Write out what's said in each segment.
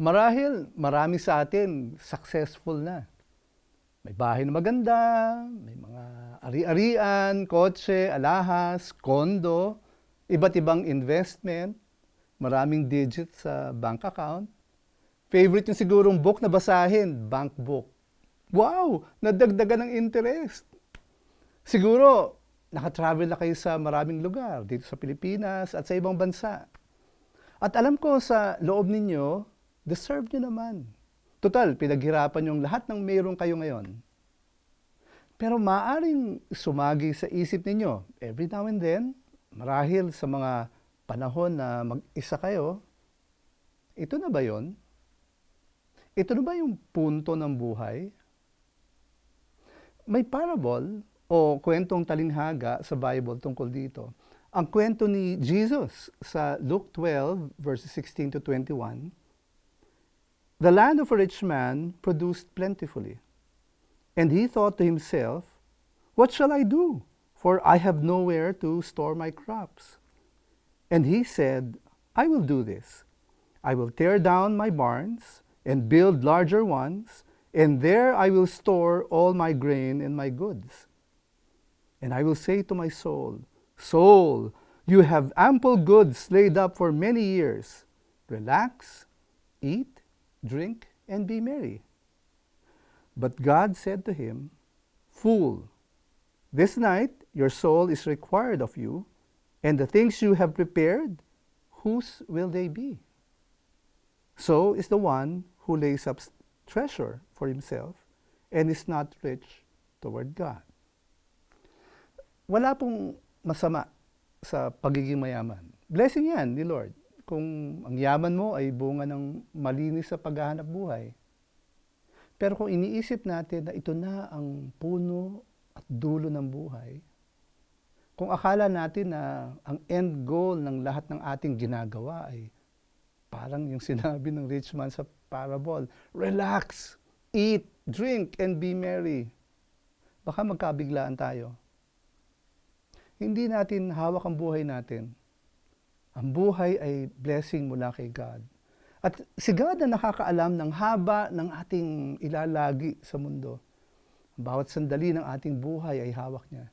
Marahil marami sa atin successful na. May bahay na maganda, may mga ari-arian, kotse, alahas, kondo, iba't ibang investment, maraming digits sa bank account. Favorite yung sigurong book na basahin, bank book. Wow! Nadagdagan ng interest. Siguro, nakatravel na kayo sa maraming lugar, dito sa Pilipinas at sa ibang bansa. At alam ko sa loob ninyo, deserve nyo naman. Total, pinaghirapan yung lahat ng mayroon kayo ngayon. Pero maaring sumagi sa isip ninyo, every now and then, marahil sa mga panahon na mag-isa kayo, ito na ba yon? Ito na ba yung punto ng buhay? May parable o kwentong talinghaga sa Bible tungkol dito. Ang kwento ni Jesus sa Luke 12, verses 16 to 21, The land of a rich man produced plentifully. And he thought to himself, What shall I do? For I have nowhere to store my crops. And he said, I will do this. I will tear down my barns and build larger ones, and there I will store all my grain and my goods. And I will say to my soul, Soul, you have ample goods laid up for many years. Relax, eat, drink, and be merry. But God said to him, Fool, this night your soul is required of you, and the things you have prepared, whose will they be? So is the one who lays up treasure for himself and is not rich toward God. Wala pong masama sa pagiging mayaman. Blessing yan ni Lord. Kung ang yaman mo ay bunga ng malinis sa paghahanap buhay. Pero kung iniisip natin na ito na ang puno at dulo ng buhay, kung akala natin na ang end goal ng lahat ng ating ginagawa ay parang yung sinabi ng rich man sa parable, relax, eat, drink, and be merry. Baka magkabiglaan tayo. Hindi natin hawak ang buhay natin. Ang buhay ay blessing mula kay God. At si God na nakakaalam ng haba ng ating ilalagi sa mundo. Bawat sandali ng ating buhay ay hawak niya.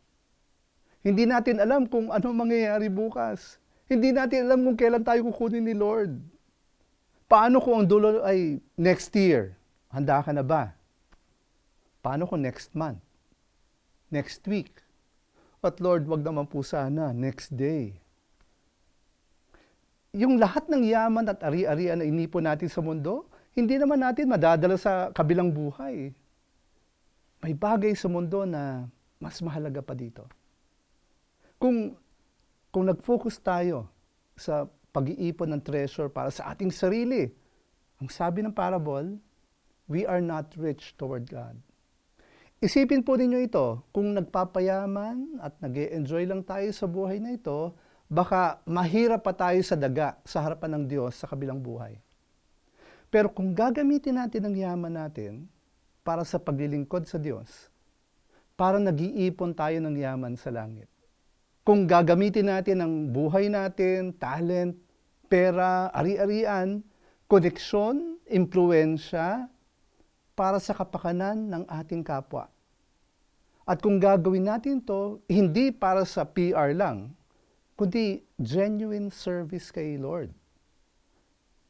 Hindi natin alam kung ano mangyayari bukas. Hindi natin alam kung kailan tayo kukunin ni Lord. Paano kung ang dulo ay next year? Handa ka na ba? Paano kung next month? Next week? At Lord, wag naman po sana next day. Yung lahat ng yaman at ari-arian na inipon natin sa mundo, hindi naman natin madadala sa kabilang buhay. May bagay sa mundo na mas mahalaga pa dito. Kung, kung nag-focus tayo sa pag-iipon ng treasure para sa ating sarili, ang sabi ng parable, we are not rich toward God. Isipin po ninyo ito, kung nagpapayaman at nag enjoy lang tayo sa buhay na ito, baka mahirap pa tayo sa daga sa harapan ng Diyos sa kabilang buhay. Pero kung gagamitin natin ang yaman natin para sa paglilingkod sa Diyos, para nag-iipon tayo ng yaman sa langit. Kung gagamitin natin ang buhay natin, talent, pera, ari-arian, koneksyon, impluensya, para sa kapakanan ng ating kapwa. At kung gagawin natin to, hindi para sa PR lang, kundi genuine service kay Lord.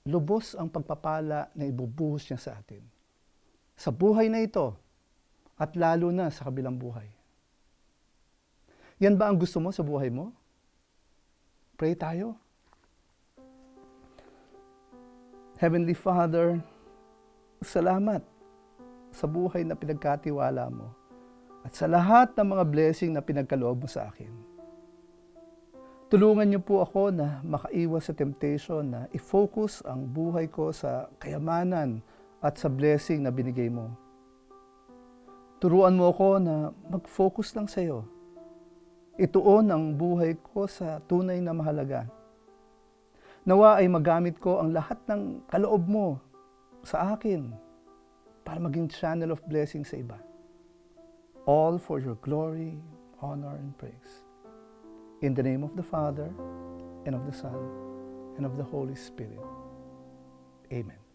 Lubos ang pagpapala na ibubuhos niya sa atin. Sa buhay na ito, at lalo na sa kabilang buhay. Yan ba ang gusto mo sa buhay mo? Pray tayo. Heavenly Father, salamat sa buhay na pinagkatiwala mo at sa lahat ng mga blessing na pinagkaloob mo sa akin. Tulungan niyo po ako na makaiwas sa temptation na i-focus ang buhay ko sa kayamanan at sa blessing na binigay mo. Turuan mo ako na mag-focus lang sa iyo. Ituon ang buhay ko sa tunay na mahalaga. Nawa ay magamit ko ang lahat ng kaloob mo sa akin para maging channel of blessing sa iba. All for your glory, honor, and praise. In the name of the Father, and of the Son, and of the Holy Spirit. Amen.